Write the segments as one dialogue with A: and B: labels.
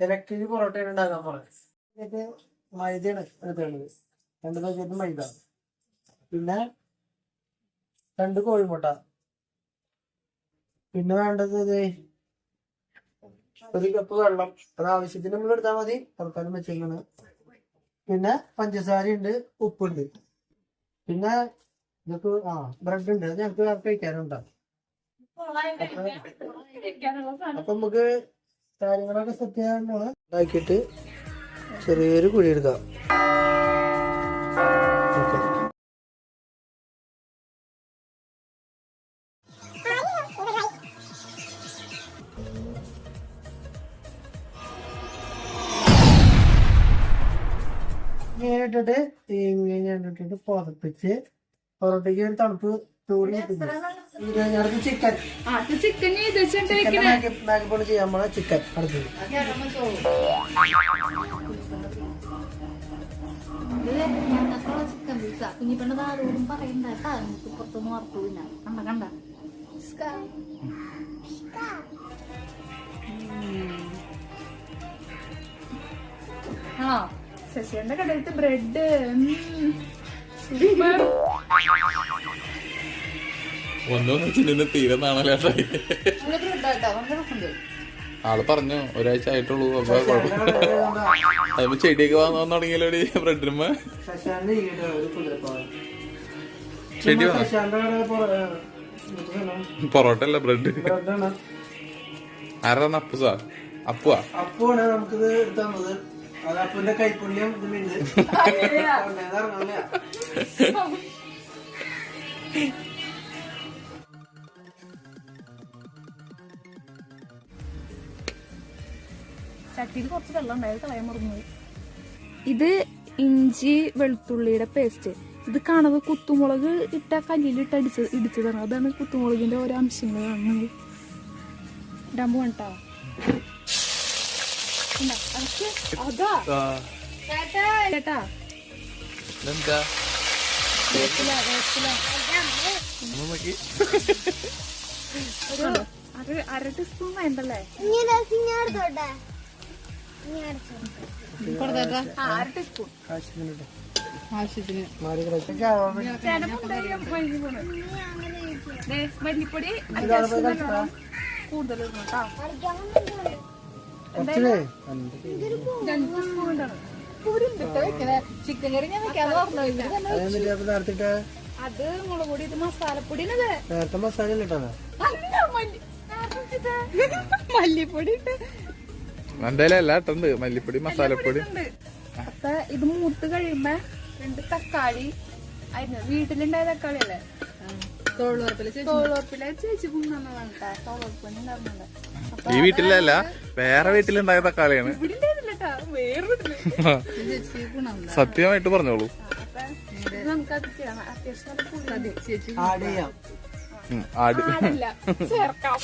A: പൊറോട്ടയാണ് ഉണ്ടാക്കാൻ പറഞ്ഞത് എന്നിട്ട് മൈദയാണ് എടുത്തേണ്ടത് രണ്ട് പാക്കറ്റ് മൈദ. പിന്നെ രണ്ട് കോഴിമുട്ട. പിന്നെ വേണ്ടത് ഇത് ഒരു കപ്പ് വെള്ളം. അത് ആവശ്യത്തിന് നമ്മൾ എടുത്താൽ മതി. തൽക്കാലം വെച്ചേക്കാണ്. പിന്നെ പഞ്ചസാര ഉണ്ട് ഉപ്പുണ്ട്. പിന്നെ ഇതൊക്കെ ആ ബ്രെഡ് ഉണ്ട്. അത് ഞങ്ങൾക്ക് കഴിക്കാനുണ്ടാവും അപ്പൊ നമുക്ക് കാര്യങ്ങളൊക്കെ സെറ്റ് ചെയ്യാനുള്ള ഉണ്ടാക്കിയിട്ട് ചെറിയൊരു കുഴി എടുക്കാം. ഇങ്ങനെ ഇട്ടിട്ട് ഇങ്ങനെ ഇട്ടിട്ട് പുതപ്പിച്ച് പൊറോട്ടയ്ക്ക് ഒരു തണുപ്പ് ചിക്കൻ.
B: ചിക്കൻ
A: ചിക്കൻ അടുത്തത്.
C: ഞങ്ങൾക്കുള്ള ചിക്കൻ പീസ കുഞ്ഞിപ്പെണ്ണത് ആരോടും പറയണ്ട കേട്ടാ. നമുക്ക് പുറത്തൊന്നും പിന്നെ കണ്ട കണ്ട.
B: ആ ശശിയുടെ കടയിലത്തെ ബ്രെഡ് സൂപ്പർ
D: ഒന്നും
C: തീരുന്നാണല്ലോ
D: ആൾ പറഞ്ഞു ഒരാഴ്ച ആയിട്ടുള്ളൂ അപ്പൊ കുഴപ്പമില്ല അതിപ്പോ ചെടിയൊക്കെ വന്നു തുടങ്ങിയല്ലോ ബ്രെഡിനുമ്മ ചെടി പൊറോട്ട അല്ല ബ്രെഡ്.
A: ആരാണ്
D: ആരാ അപ്പുസാ? അപ്പുവാ.
A: അപ്പുവാണ് നമുക്കിത് തന്നത്. അത് കൈപ്പുണ്യം
B: ചട്ടിയിൽ കുറച്ച് വെള്ളം ഉണ്ടായത് കളയാൻ മറന്നു ഇത് ഇഞ്ചി വെളുത്തുള്ളിയുടെ പേസ്റ്റ് ഇത് കാണുന്നത് കുത്തുമുളക് ഇട്ട കല്ലിലിട്ട് അടിച്ച് ഇടിച്ചതാണ്. അതാണ് കുത്തുമുളകിന്റെ ഓരോ അംശങ്ങൾ കാണുന്നത്. ഇടാൻ പോകണ്ടാ അതാ. ചേട്ടാ.
D: ഇതെന്താ?
B: വേപ്പില വേപ്പില.
D: ഒന്ന് നോക്കി.
B: ഒരു അര അര ടീസ്പൂൺ വേണ്ടല്ലേ?
C: ആവശ്യത്തിന്.
B: മല്ലിപ്പൊടി കൂടുതൽ
C: ചിക്കൻ കറി ഞാൻ വെക്കാന്ന് പറഞ്ഞു തന്നെ
A: അതെന്നിട്ട് അപ്പൊ
B: അത് മുളക് പൊടി ഇത് മസാലപ്പൊടിനത്
A: നേരത്തെ മസാല
B: മല്ലിപ്പൊടി ഇട്ട്
D: എന്തായാലും എല്ലാ ഇട്ടുണ്ട് മല്ലിപ്പൊടി മസാലപ്പൊടി.
B: ഉണ്ട് അപ്പൊ ഇത് മൂത്ത് കഴിയുമ്പോ രണ്ട് തക്കാളി ആയിരുന്നു വീട്ടിലുണ്ടായ തക്കാളി അല്ലേ
D: ഈ വീട്ടിലല്ല വേറെ വീട്ടിലുണ്ടായ തക്കാളിയാണ്. സത്യമായിട്ട് പറഞ്ഞോളൂ.
B: അപ്പൊ ഇത് നമുക്ക് അത് ചെയ്യാം. അത്യാവശ്യം
A: ആഡ്.
B: ചേർക്കാം.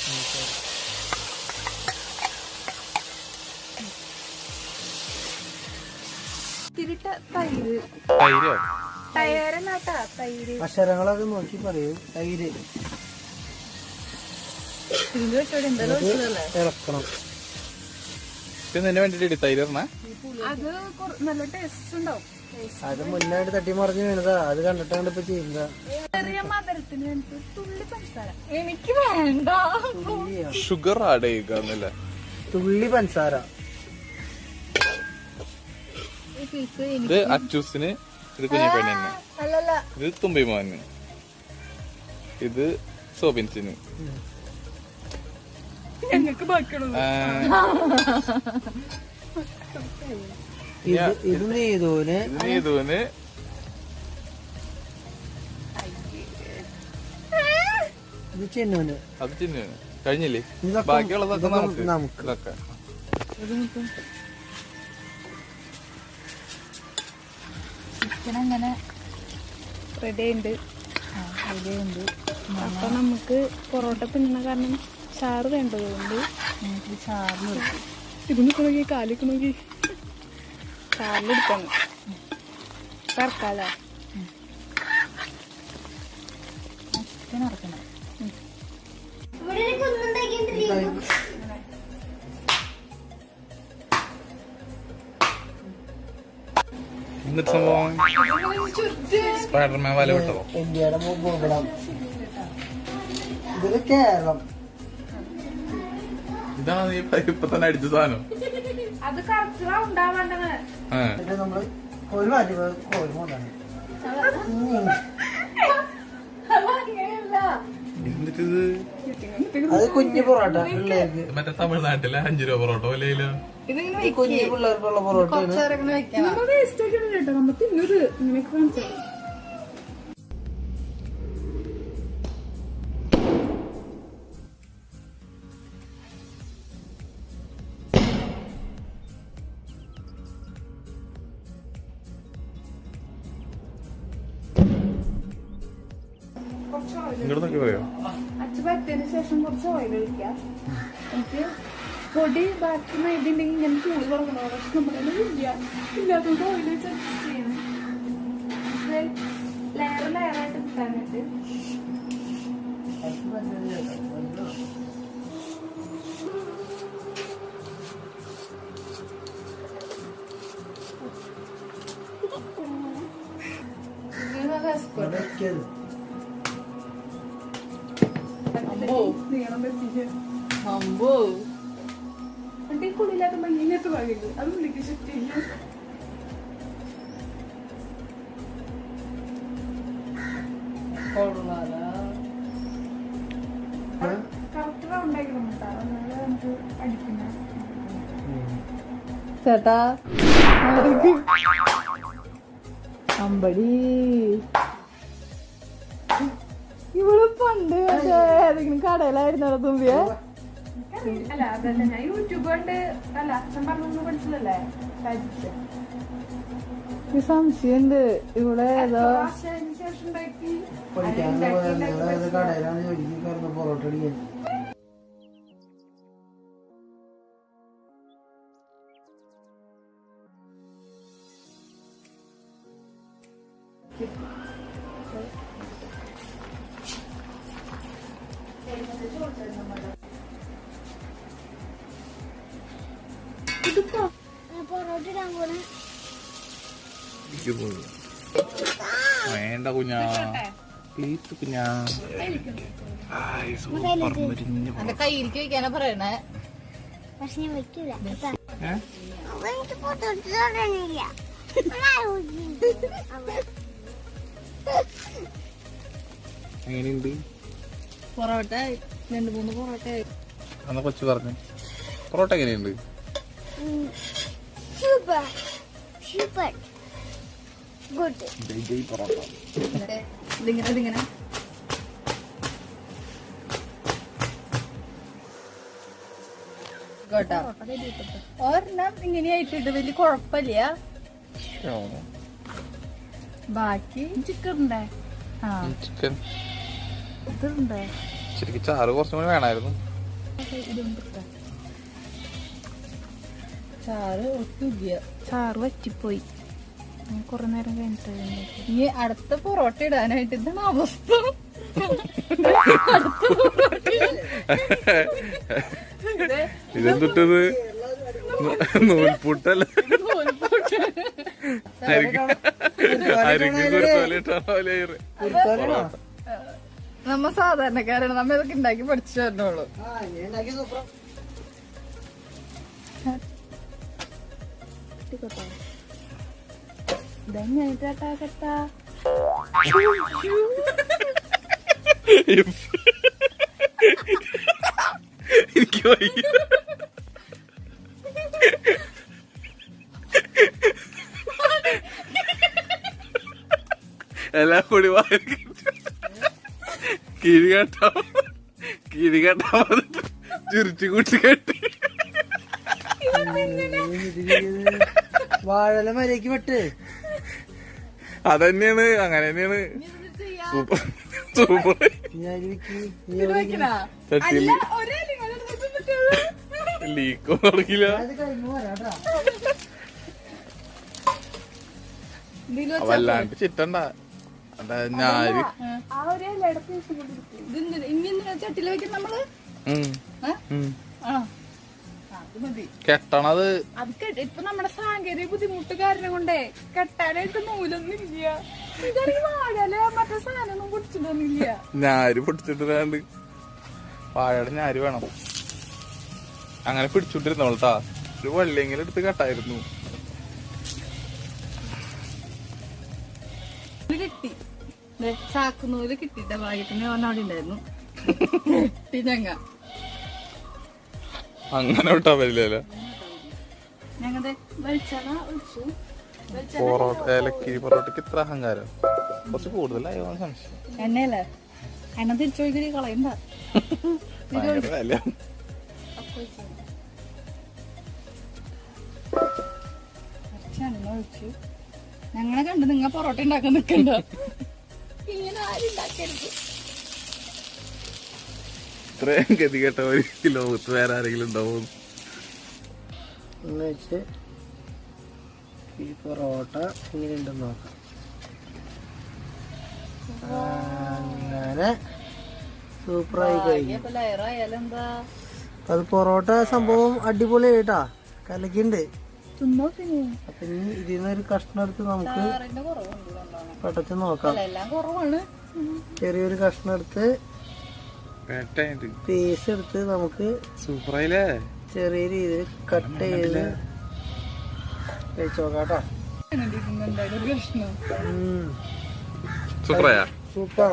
B: തിരിട്ട തൈര്.
D: തൈരോ?
B: തയ്യാറല്ലാട്ടാ തൈര്.
A: അക്ഷരങ്ങളൊക്കെ നോക്കി പറയൂ തൈര്. ഇറക്കണം
D: പിന്നെ ഇതിന് വേണ്ടിട്ട് തൈര് പറഞ്ഞ
B: അത് കുറ- നല്ല ടേസ്റ്റ് ഉണ്ടാവും.
A: അത് മുന്നായിട്ട് തട്ടി മറിഞ്ഞ് വീണതാ. അത് കണ്ടിട്ടാണ് ഇപ്പൊ ചെയ്യുന്നത്.
B: ചെറിയ മധുരത്തിന് എനിക്ക് തുള്ളി പഞ്ചസാര. എനിക്ക് വേണ്ട.
D: ഷുഗർ ആഡ് ചെയ്യുക എന്നല്ലേ?
A: തുള്ളി പഞ്ചസാര.
D: ഇത് അച്ചൂസിന് ഇത് കുഞ്ഞിപ്പണി തന്നെ.
B: അല്ലല്ല.
D: ഇത് തുമ്പിമോന് ഇത് സോബിൻസിന്
B: ഞങ്ങൾക്ക് ബാക്കിയുള്ളത്.
A: ഇത് ഇത് നീതുവിന്
D: ഇത് നീതുവിന്
A: ഇത് ചിന്നുവിന്.
D: അത് ചിന്നുവിന്. കഴിഞ്ഞില്ലേ? ബാക്കിയുള്ളതൊക്കെ നമുക്ക്.
A: നമുക്ക്.
C: ചിക്കൻ അങ്ങനെ
B: റെഡി ഉണ്ട് റെഡി
C: ഉണ്ട്
B: അപ്പൊ നമുക്ക് പൊറോട്ട പിന്നണ കാരണം ചാറ് വേണ്ടതുകൊണ്ട്
C: നമുക്ക് ചാറിൽ വെക്കും
B: ഇത് നിൽക്കണമെങ്കി കാലിക്കണമെങ്കി ചാറിലെടുക്കണം കറക്കാലോ
C: ചിക്കൻ ഇറക്കണം
D: എന്നിട്ട് സംഭവം സ്പൈഡർമാൻ വല വിട്ടതോ?
A: ഇന്ത്യയുടെ ഭൂപടം ഇതിൽ കേരളം.
D: ഇതാണ് നീ ഇപ്പൊ തന്നെ അടിച്ച സാധനം.
B: അത് കറക്റ്റ്
D: നമ്മൾ ഒരു
A: അത് കുഞ്ഞു പൊറോട്ട
D: മറ്റേ തമിഴ്നാട്ടിലെ അഞ്ചു രൂപ പൊറോട്ട വിലയിലോ
C: ഇതിങ്ങനെ
A: ഈ കുഞ്ഞു പിള്ളേർക്കുള്ള
B: ഒക്കെ കേട്ടോ. നമ്മൾ തിന്നത് ഇങ്ങനെയൊക്കെ കാണിച്ചത്
D: ഇങ്ങോട്ട് നോക്കി പറയോ?
B: അച്ഛൻ പറ്റിയതിനു ശേഷം കുറച്ച് ഓയിൽ ഒഴിക്കാം. എനിക്ക് പൊടി ബാക്കി മൈദുണ്ടെങ്കിൽ ഇങ്ങനെ ചൂട് തുടങ്ങണോ പക്ഷെ നമ്മുടെ ഇല്ല. ഇല്ലാത്തതുകൊണ്ട് ഓയിൽ വെച്ച് അഡ്ജസ്റ്റ് ചെയ്യണം. ലെയർ ലെയറായിട്ട് കിട്ടാനായിട്ട്
A: അമ്പോ.
B: നീളം പറ്റിച്ച്
C: അമ്പോ.
B: എന്നിട്ട് ഈ കുടിയില്ലാത്ത മഞ്ഞിനകത്ത് വാങ്ങിയത് അത് വിളിക്ക് ഷിഫ്റ്റ് ചെയ്യും
C: ചേട്ടാ അമ്പടി ഇവൾ പണ്ട് ഏതെങ്കിലും കടയിലായിരുന്നോ തുമ്പിയെ
B: അല്ല അതല്ല ഞാൻ യൂട്യൂബ് കൊണ്ട് അല്ല അച്ഛൻ പറഞ്ഞു പഠിച്ചതല്ലേ
C: ഈ സംശയമുണ്ട് ഇവിടെ ഏതോ?
A: കടയിലാണ് ജോലിക്ക് പൊറോട്ട അടിക്കാൻ.
D: പോയി. വേണ്ട കുഞ്ഞാ. പ്ലീസ് കുഞ്ഞാ. സൂപ്പർ എങ്ങനെയുണ്ട്?
C: പൊറോട്ട രണ്ട് മൂന്ന് പൊറോട്ട
D: അന്ന് കൊച്ചു പറഞ്ഞു. പൊറോട്ട എങ്ങനെയുണ്ട്?
E: സൂപ്പർ. സൂപ്പർ. ഗുഡ്
D: ജയ് ജയ് പൊറോട്ട.
C: ഇതിങ്ങനെ ഇതിങ്ങനെ. കേട്ടോ ഒരെണ്ണം ഇങ്ങനെയായിട്ടിട്ട് വലിയ കുഴപ്പമില്ല. ബാക്കി
B: ചിക്കൻ ഉണ്ടേ
D: ചിക്കൻ.
C: ഇതുണ്ടേ?
D: ശരിക്കും ചാറ് കുറച്ചും കൂടി വേണമായിരുന്നു.
C: ചാറ് ഒട്ടുകിയ
B: ചാറ് വറ്റിപ്പോയി. കുറെ നേരം കഴിഞ്ഞിട്ട്
C: ഈ അടുത്ത പൊറോട്ട ഇടാനായിട്ട് ഇതാണ് അവസ്ഥ.
D: ഇതെന്തിട്ടത്? നൂൽപുട്ടല്ല?
C: നമ്മ സാധാരണക്കാരാണ്. നമ്മ ഇതൊക്കെ ഉണ്ടാക്കി പഠിച്ചു തരണുള്ളൂ
B: ഇതെങ്ങനെട്ടാ
D: എനിക്ക് വയ്യ എല്ലാം കൂടി കിരി കേട്ടോ. കിരി കിഴി കേട്ടാ ചിരിച്ചു കൂട്ടി കെട്ടി.
A: വാഴല മരയ്ക്ക് വെട്ട്.
D: അതന്നെയാണ് അങ്ങനെ തന്നെയാണ്. സൂപ്പർ. സൂപ്പർ. ചട്ടിയിൽ ലീക്കോ
A: വരാട്ടാ.
D: വല്ലാണ്ട് ചിറ്റണ്ട അതാ
C: ഇങ്ങനെ ചട്ടിയിൽ വെക്കും
B: നമ്മൾ? മതി.
D: കെട്ടണത്.
B: അത് കെട്ട- ഇപ്പൊ നമ്മുടെ സാങ്കേതിക ബുദ്ധിമുട്ട് കാരണം കൊണ്ടേ കെട്ടാനായിട്ട് നൂലൊന്നും ഇല്ല ഇതാണെങ്കിൽ വാഴല മറ്റേ സാധനമൊന്നും കുടിച്ചിട്ടൊന്നുമില്ല
D: ഞാര് പിടിച്ചിട്ട് വേണ്ട വാഴയുടെ ഞാര് വേണം. അങ്ങനെ പിടിച്ചോണ്ടിരുന്നോളട്ടാ ഒരു വള്ളിയെങ്കിലും എടുത്ത് കെട്ടായിരുന്നു.
C: ഇത് കിട്ടി. ദേ, ചാക്കുന്നൂൽ കിട്ടിട്ട ഭാഗ്യത്തിന് അവൻ അവിടെ ഉണ്ടായിരുന്നു. കിട്ടി ഞങ്ങ
D: അങ്ങനെ വിട്ടാ പറ്റില്ലല്ലോ.
C: ഒഴിച്ചു.
D: പൊറോട്ട ഏലക്കിരി പൊറോട്ടക്ക് ഇത്ര അഹങ്കാരം. കുറച്ച് കൂടുതലായോ സംശയം.
C: കളയണ്ട. ഒഴിച്ചു. ഞങ്ങളെ കണ്ട് നിങ്ങ പൊറോട്ട ഉണ്ടാക്കാൻ നിൽക്കണ്ട ഇങ്ങനെ ആരും ഉണ്ടാക്കരുത്.
D: ഇത്രയും ഗതി കേട്ട ഒരു ലോകത്ത് വേറെ ആരെങ്കിലും ഉണ്ടാവും?
A: എന്ന് വെച്ച് ഈ പൊറോട്ട ഇങ്ങനെയുണ്ടെന്ന് നോക്കാം. അങ്ങനെ സൂപ്പറായി കഴിഞ്ഞു. അത് പൊറോട്ട സംഭവം അടിപൊളി
B: ആയിട്ടാ കലക്കിണ്ട്.
A: അപ്പൊ ഇനി ഇതിൽ നിന്ന് ഒരു കഷ്ണം എടുത്ത് നമുക്ക്
C: പെട്ടെന്ന് കുറവുണ്ട് കൊണ്ടാണ്
A: പടച്ച് നോക്കാം
C: എല്ലാം കുറവാണ്.
A: ചെറിയൊരു കഷ്ണം എടുത്ത് പീസ് എടുത്ത് നമുക്ക്
D: സൂപ്പറായില്ലേ?
A: ചെറിയ രീതിയിൽ കട്ട് ചെയ്ത്
B: പ്രശ്നം
D: സൂപ്പറായാ?
A: സൂപ്പർ.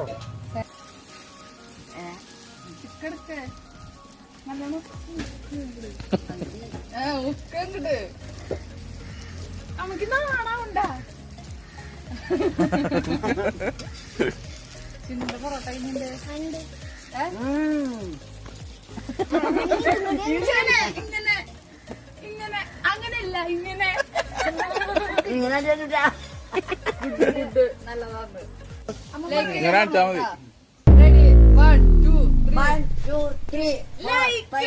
B: നമുക്ക് നാണാവുണ്ടാ ചിന്ന പൊറോട്ട ഇങ്ങനെ ഇങ്ങനെ അങ്ങനെയല്ല ഇങ്ങനെ. ഇങ്ങനെ നല്ലതാണ് ready
A: one
C: two three
D: one two three like